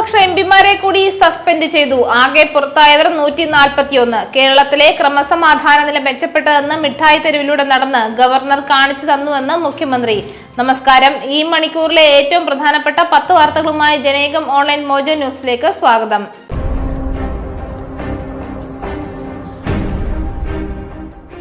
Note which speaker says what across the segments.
Speaker 1: പ്രതിപക്ഷ എംപിമാരെ കൂടി സസ്പെൻഡ് ചെയ്തു ആകെ പുറത്തായവർ നൂറ്റി നാൽപ്പത്തിയൊന്ന് കേരളത്തിലെ ക്രമസമാധാന നില മെച്ചപ്പെട്ടതെന്ന് മിഠായി തെരുവിലൂടെ നടന്ന് ഗവർണർ കാണിച്ചു തന്നുവെന്ന് മുഖ്യമന്ത്രി നമസ്കാരം ഈ മണിക്കൂറിലെ ഏറ്റവും പ്രധാനപ്പെട്ട പത്ത് വാർത്തകളുമായി ജനേകം ഓൺലൈൻ മോജോ ന്യൂസിലേക്ക് സ്വാഗതം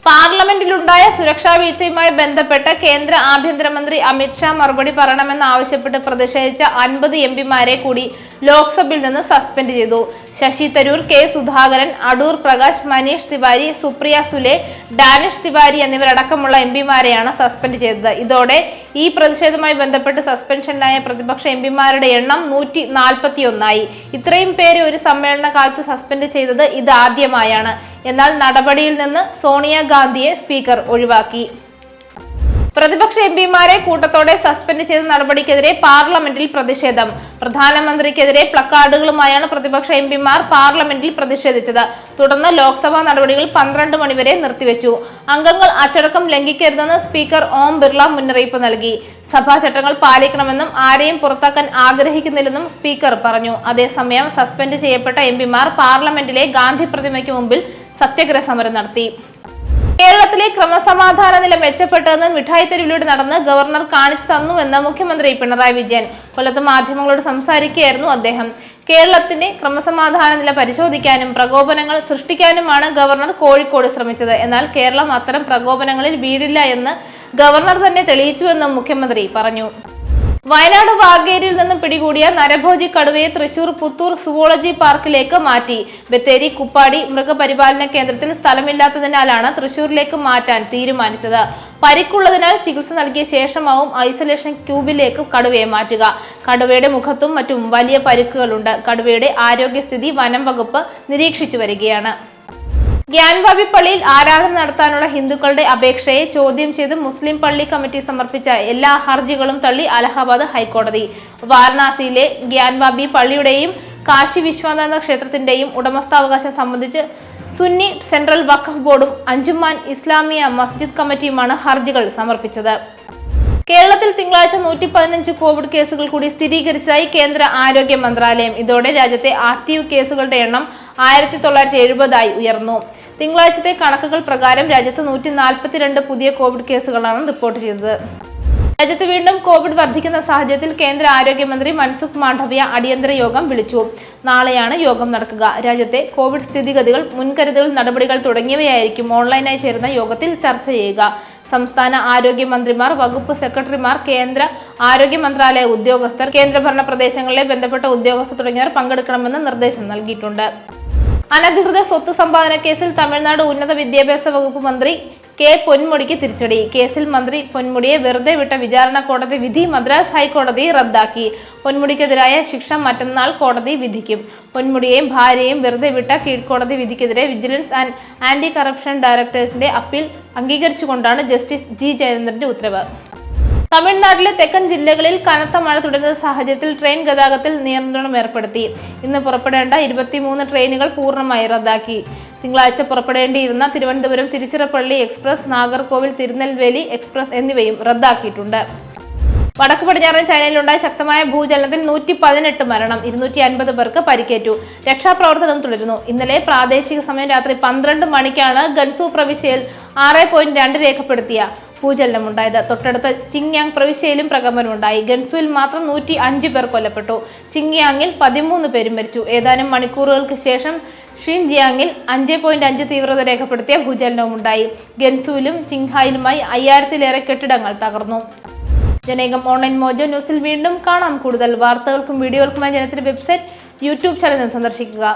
Speaker 1: പാർലമെന്റിലുണ്ടായ സുരക്ഷാ വീഴ്ചയുമായി ബന്ധപ്പെട്ട് കേന്ദ്ര ആഭ്യന്തരമന്ത്രി അമിത്ഷാ മറുപടി പറയണമെന്നാവശ്യപ്പെട്ട് പ്രതിഷേധിച്ച അൻപത് എം പിമാരെ കൂടി ലോക്സഭയിൽ നിന്ന് സസ്പെൻഡ് ചെയ്തു ശശി തരൂർ കെ സുധാകരൻ അടൂർ പ്രകാശ് മനീഷ് തിവാരി സുപ്രിയ സുലെ ഡാനിഷ് തിവാരി എന്നിവരടക്കമുള്ള എം പിമാരെയാണ് സസ്പെൻഡ് ചെയ്തത് ഇതോടെ ഈ പ്രതിഷേധവുമായി ബന്ധപ്പെട്ട് സസ്പെൻഷനിലായ പ്രതിപക്ഷ എംപിമാരുടെ എണ്ണം നൂറ്റി ഒന്നായി ഇത്രയും പേരെ ഒരു സമ്മേളന കാലത്ത് സസ്പെൻഡ് ചെയ്തത് ഇതാദ്യമായാണ് എന്നാൽ നടപടിയിൽ നിന്ന് സോണിയാഗാന്ധിയെ സ്പീക്കർ ഒഴിവാക്കി പ്രതിപക്ഷ എംപിമാരെ കൂട്ടത്തോടെ സസ്പെൻഡ് ചെയ്ത നടപടിക്കെതിരെ പാർലമെന്റിൽ പ്രതിഷേധം പ്രധാനമന്ത്രിക്കെതിരെ പ്ലക്കാർഡുകളുമായാണ് പ്രതിപക്ഷ എംപിമാർ പാർലമെന്റിൽ പ്രതിഷേധിച്ചത് തുടർന്ന് ലോക്സഭാ നടപടികൾ പന്ത്രണ്ട് മണിവരെ നിർത്തിവെച്ചു അംഗങ്ങൾ അച്ചടക്കം ലംഘിക്കരുതെന്ന് സ്പീക്കർ ഓം ബിർള മുന്നറിയിപ്പ് നൽകി സഭാ ചട്ടങ്ങൾ പാലിക്കണമെന്നും ആരെയും പുറത്താക്കാൻ ആഗ്രഹിക്കുന്നില്ലെന്നും സ്പീക്കർ പറഞ്ഞു അതേസമയം സസ്പെൻഡ് ചെയ്യപ്പെട്ട എംപിമാർ പാർലമെന്റിലെ ഗാന്ധി പ്രതിമയ്ക്ക് മുമ്പിൽ സത്യാഗ്രഹ സമരം നടത്തി കേരളത്തിലെ ക്രമസമാധാന നില മെച്ചപ്പെട്ടതെന്ന് മിഠായി തെരുവിലൂടെ നടന്ന് ഗവർണർ കാണിച്ചു തന്നുവെന്ന് മുഖ്യമന്ത്രി പിണറായി വിജയൻ കൊല്ലത്ത് മാധ്യമങ്ങളോട് സംസാരിക്കുകയായിരുന്നു അദ്ദേഹം കേരളത്തിന്റെ ക്രമസമാധാന നില പരിശോധിക്കാനും പ്രകോപനങ്ങൾ സൃഷ്ടിക്കാനുമാണ് ഗവർണർ കോഴിക്കോട് ശ്രമിച്ചത് എന്നാൽ കേരളം അത്തരം പ്രകോപനങ്ങളിൽ വീടില്ല എന്ന് ഗവർണർ തന്നെ തെളിയിച്ചുവെന്നും മുഖ്യമന്ത്രി പറഞ്ഞു വയനാട് വാഗേരിയിൽ നിന്നും പിടികൂടിയ നരഭോജി കടുവയെ തൃശൂർ പുത്തൂർ സുവോളജി പാർക്കിലേക്ക് മാറ്റി ബത്തേരി കുപ്പാടി മൃഗപരിപാലന കേന്ദ്രത്തിൽ സ്ഥലമില്ലാത്തതിനാലാണ് തൃശൂരിലേക്ക് മാറ്റാൻ തീരുമാനിച്ചത് പരിക്കുള്ളതിനാൽ ചികിത്സ നൽകിയ ശേഷമാവും ഐസൊലേഷൻ ക്യൂബിലേക്ക് കടുവയെ മാറ്റുക കടുവയുടെ മുഖത്തും മറ്റും വലിയ പരിക്കുകളുണ്ട് കടുവയുടെ ആരോഗ്യസ്ഥിതി വനം വകുപ്പ് നിരീക്ഷിച്ചു വരികയാണ് ഗ്യാൻവാബി പള്ളിയിൽ ആരാധന നടത്താനുള്ള ഹിന്ദുക്കളുടെ അപേക്ഷയെ ചോദ്യം ചെയ്ത് മുസ്ലിം പള്ളി കമ്മിറ്റി സമർപ്പിച്ച എല്ലാ ഹർജികളും തള്ളി അലഹബാദ് ഹൈക്കോടതി വാരണാസിയിലെ ഗ്യാൻവാബി പള്ളിയുടെയും കാശി വിശ്വനാഥ ക്ഷേത്രത്തിന്റെയും ഉടമസ്ഥാവകാശം സംബന്ധിച്ച് സുന്നി സെൻട്രൽ വഖഫ് ബോർഡും അഞ്ചുമാൻ ഇസ്ലാമിയ മസ്ജിദ് കമ്മിറ്റിയുമാണ് ഹർജികൾ സമർപ്പിച്ചത് കേരളത്തിൽ തിങ്കളാഴ്ച നൂറ്റി പതിനഞ്ച് കോവിഡ് കേസുകൾ കൂടി സ്ഥിരീകരിച്ചതായി കേന്ദ്ര ആരോഗ്യ മന്ത്രാലയം ഇതോടെ രാജ്യത്തെ ആക്റ്റീവ് കേസുകളുടെ എണ്ണം ആയിരത്തി തൊള്ളായിരത്തി എഴുപതായി ഉയർന്നു തിങ്കളാഴ്ചത്തെ കണക്കുകൾ പ്രകാരം രാജ്യത്ത് നൂറ്റി നാൽപ്പത്തിരണ്ട് പുതിയ കോവിഡ് കേസുകളാണ് റിപ്പോർട്ട് ചെയ്തത് രാജ്യത്ത് വീണ്ടും കോവിഡ് വർദ്ധിക്കുന്ന സാഹചര്യത്തിൽ കേന്ദ്ര ആരോഗ്യമന്ത്രി മൻസുഖ് മാണ്ഡവ്യ അടിയന്തര യോഗം വിളിച്ചു നാളെയാണ് യോഗം നടക്കുക രാജ്യത്തെ കോവിഡ് സ്ഥിതിഗതികൾ മുൻകരുതൽ നടപടികൾ തുടങ്ങിയവയായിരിക്കും ഓൺലൈനായി ചേരുന്ന യോഗത്തിൽ ചർച്ച ചെയ്യുക സംസ്ഥാന ആരോഗ്യമന്ത്രിമാർ വകുപ്പ് സെക്രട്ടറിമാർ കേന്ദ്ര ആരോഗ്യ മന്ത്രാലയ ഉദ്യോഗസ്ഥർ കേന്ദ്രഭരണ പ്രദേശങ്ങളിലെ ബന്ധപ്പെട്ട ഉദ്യോഗസ്ഥർ തുടങ്ങിയവർ പങ്കെടുക്കണമെന്ന് നിർദ്ദേശം നൽകിയിട്ടുണ്ട് അനധികൃത സ്വത്ത് സമ്പാദന കേസിൽ തമിഴ്നാട് ഉന്നത വിദ്യാഭ്യാസ വകുപ്പ് മന്ത്രി കെ പൊന്മുടിക്ക് തിരിച്ചടി കേസിൽ മന്ത്രി പൊന്മുടിയെ വെറുതെ വിട്ട വിചാരണ കോടതി വിധി മദ്രാസ് ഹൈക്കോടതി റദ്ദാക്കി പൊന്മുടിക്കെതിരായ ശിക്ഷ മറ്റന്നാൾ കോടതി വിധിക്കും പൊന്മുടിയെയും ഭാര്യയെയും വെറുതെ വിട്ട കീഴ്ക്കോടതി വിധിക്കെതിരെ വിജിലൻസ് ആൻഡ് ആന്റി കറപ്ഷൻ ഡയറക്ടേഴ്സിന്റെ അപ്പീൽ അംഗീകരിച്ചുകൊണ്ടാണ് ജസ്റ്റിസ് ജി ജയചന്ദ്രന്റെ ഉത്തരവ് തമിഴ്നാട്ടിലെ തെക്കൻ ജില്ലകളിൽ കനത്ത മഴ തുടരുന്ന സാഹചര്യത്തിൽ ട്രെയിൻ ഗതാഗതത്തിൽ നിയന്ത്രണം ഏർപ്പെടുത്തി ഇന്ന് പുറപ്പെടേണ്ട ഇരുപത്തിമൂന്ന് ട്രെയിനുകൾ പൂർണ്ണമായി റദ്ദാക്കി തിങ്കളാഴ്ച പുറപ്പെടേണ്ടിയിരുന്ന തിരുവനന്തപുരം തിരുച്ചിറപ്പള്ളി എക്സ്പ്രസ് നാഗർകോവിൽ തിരുനെൽവേലി എക്സ്പ്രസ് എന്നിവയും റദ്ദാക്കിയിട്ടുണ്ട് വടക്ക് പടിഞ്ഞാറൻ ചൈനയിലുണ്ടായ ശക്തമായ ഭൂചലനത്തിൽ നൂറ്റി പതിനെട്ട് മരണം ഇരുന്നൂറ്റി അൻപത് പേർക്ക് പരിക്കേറ്റു രക്ഷാപ്രവർത്തനം തുടരുന്നു ഇന്നലെ പ്രാദേശിക സമയം രാത്രി പന്ത്രണ്ട് മണിക്കാണ് ഗൻസു പ്രവിശ്യയിൽ ആറ് പോയിന്റ് രണ്ട് രേഖപ്പെടുത്തിയ ഉണ്ടായത് തൊട്ടടുത്ത ചിങ്യാങ് പ്രവിശ്യയിലും പ്രകമ്പനമുണ്ടായി ഗൺസുവിൽ മാത്രം നൂറ്റി അഞ്ച് പേർ കൊല്ലപ്പെട്ടു ചിങ്യാങ്ങിൽ പതിമൂന്ന് പേരും മരിച്ചു ഏതാനും മണിക്കൂറുകൾക്ക് ശേഷം ഷിൻജിയാങ്ങിൽ അഞ്ച് പോയിന്റ് അഞ്ച് തീവ്രത രേഖപ്പെടുത്തിയ ഉണ്ടായി ഗൻസുവിലും ചിങ്ഹായിലുമായി അയ്യായിരത്തിലേറെ കെട്ടിടങ്ങൾ തകർന്നു ജനേകം ഓൺലൈൻ മോജോ ന്യൂസിൽ വീണ്ടും കാണാം കൂടുതൽ വാർത്തകൾക്കും വീഡിയോകൾക്കുമായി ജനത്തിന്റെ വെബ്സൈറ്റ് യൂട്യൂബ് ചാനൽ സന്ദർശിക്കുക